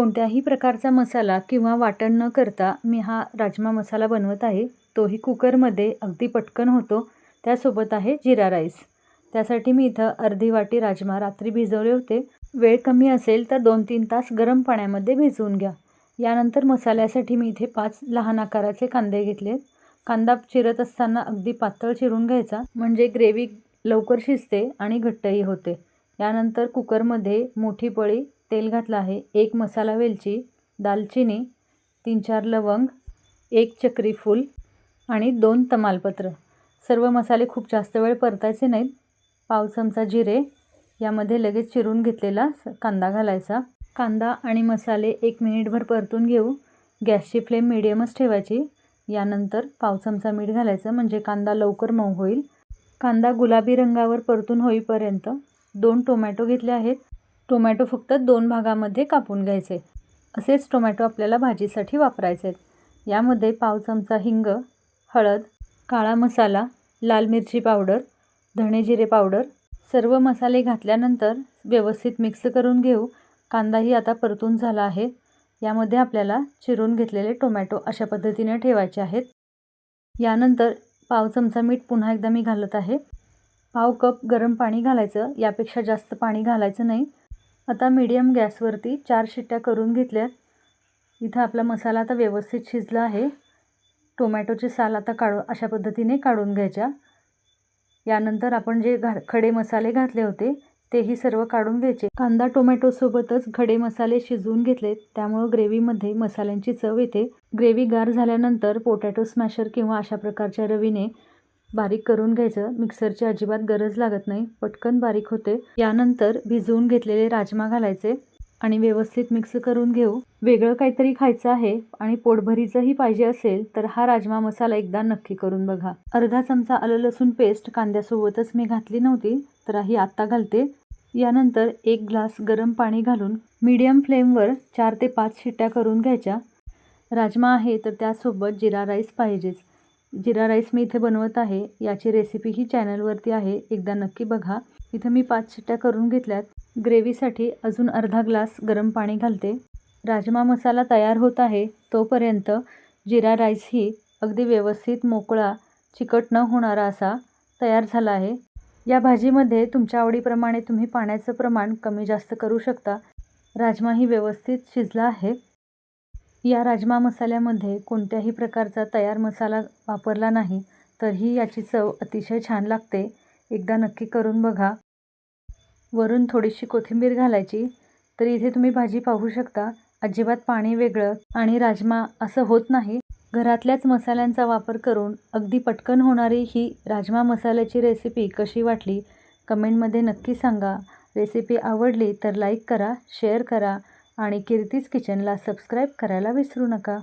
कोणत्याही प्रकारचा मसाला किंवा वाटण न करता मी हा राजमा मसाला बनवत आहे. तोही कुकरमध्ये अगदी पटकन होतो. त्यासोबत आहे जिरा राईस. त्यासाठी मी इथं अर्धी वाटी राजमा रात्री भिजवले होते. वेळ कमी असेल तर दोन तीन तास गरम पाण्यामध्ये भिजवून घ्या. यानंतर मसाल्यासाठी मी इथे पाच लहान आकाराचे कांदे घेतले कांदा चिरत असताना अगदी पातळ चिरून घ्यायचा. म्हणजे ग्रेव्ही लवकर शिजते आणि घट्टही होते. यानंतर कुकरमध्ये मोठी पळी तेल घातलं आहे. एक मसाला वेलची दालचिनी तीन चार लवंग एक चक्री फूल आणि दोन तमालपत्र. सर्व मसाले खूप जास्त वेळ परतायचे नाहीत. पाव चमचा जिरे यामध्ये लगेच चिरून घेतलेला कांदा घालायचा. कांदा आणि मसाले एक मिनिटभर परतून घेऊ. गॅसची फ्लेम मिडियमच ठेवायची. यानंतर पाव चमचा मीठ घालायचं म्हणजे कांदा लवकर मऊ होईल. कांदा गुलाबी रंगावर परतून होईपर्यंत दोन टोमॅटो घेतले आहेत. टोमॅटो फक्त दोन भागामध्ये कापून घ्यायचे. असेच टोमॅटो आपल्याला भाजीसाठी वापरायचे. आहेत यामध्ये पाव चमचा हिंग हळद काळा मसाला लाल मिरची पावडर धणे जिरे पावडर. सर्व मसाले घातल्यानंतर व्यवस्थित मिक्स करून घेऊ. कांदाही आता परतून झाला आहे. यामध्ये आपल्याला चिरून घेतलेले टोमॅटो अशा पद्धतीने ठेवायचे आहेत. यानंतर पाव चमचा मीठ पुन्हा एकदा मी घालत आहे. पाव कप गरम पाणी घालायचं. यापेक्षा जास्त पाणी घालायचं नाही. आता मीडियम गॅसवरती चार शिट्ट्या करून घेतल्यात इथं आपला मसाला आता व्यवस्थित शिजला आहे. टोमॅटोचे साल आता काढू अशा पद्धतीने काढून घ्यायच्या. यानंतर आपण जे घा खडे मसाले घातले होते तेही सर्व काढून घ्यायचे. कांदा टोमॅटोसोबतच खडे मसाले शिजवून घेतले त्यामुळं ग्रेव्हीमध्ये मसाल्यांची चव येते. ग्रेव्ही गार झाल्यानंतर पोटॅटो स्मॅशर किंवा अशा प्रकारच्या रवीने बारीक करून घ्यायचं. मिक्सरची अजिबात गरज लागत नाही. पटकन बारीक होते. यानंतर भिजवून घेतलेले राजमा घालायचे आणि व्यवस्थित मिक्स करून घेऊ. वेगळं काहीतरी खायचं आहे आणि पोटभरीचंही पाहिजे असेल तर हा राजमा मसाला एकदा नक्की करून बघा. अर्धा चमचा आलं लसूण पेस्ट कांद्यासोबतच मी घातली नव्हती तर ही आत्ता घालते. यानंतर एक ग्लास गरम पाणी घालून मीडियम फ्लेमवर चार ते पाच शिट्ट्या करून घ्यायच्या. राजमा आहे तर त्यासोबत जिरा राईस पाहिजेच. जिरा राईस मी इथे बनवत आहे. याची रेसिपी ही चॅनलवरती आहे. एकदा नक्की बघा. इथं मी पाच शिट्ट्या करून घेतल्यात. ग्रेव्हीसाठी अजून अर्धा ग्लास गरम पाणी घालते. राजमा मसाला तयार होत आहे. तोपर्यंत जिरा राईस ही अगदी व्यवस्थित मोकळा चिकट न होणारा असा तयार झाला आहे. या भाजीमध्ये तुमच्या आवडीप्रमाणे तुम्ही पाण्याचं प्रमाण कमी जास्त करू शकता. राजमा ही व्यवस्थित शिजला आहे. या राजमा मसाल्यामध्ये कोणत्याही प्रकारचा तयार मसाला वापरला नाही तरीही याची चव अतिशय छान लागते. एकदा नक्की करून बघा. वरून थोडीशी कोथिंबीर घालायची. तर इथे तुम्ही भाजी पाहू शकता. अजिबात पाणी वेगळं आणि राजमा असं होत नाही. घरातल्याच मसाल्यांचा वापर करून अगदी पटकन होणारी ही राजमा मसाल्याची रेसिपी कशी वाटली कमेंटमध्ये नक्की सांगा. रेसिपी आवडली तर लाईक करा शेअर करा. आणि कीर्तीज किचनला सबस्क्राईब करायला विसरू नका.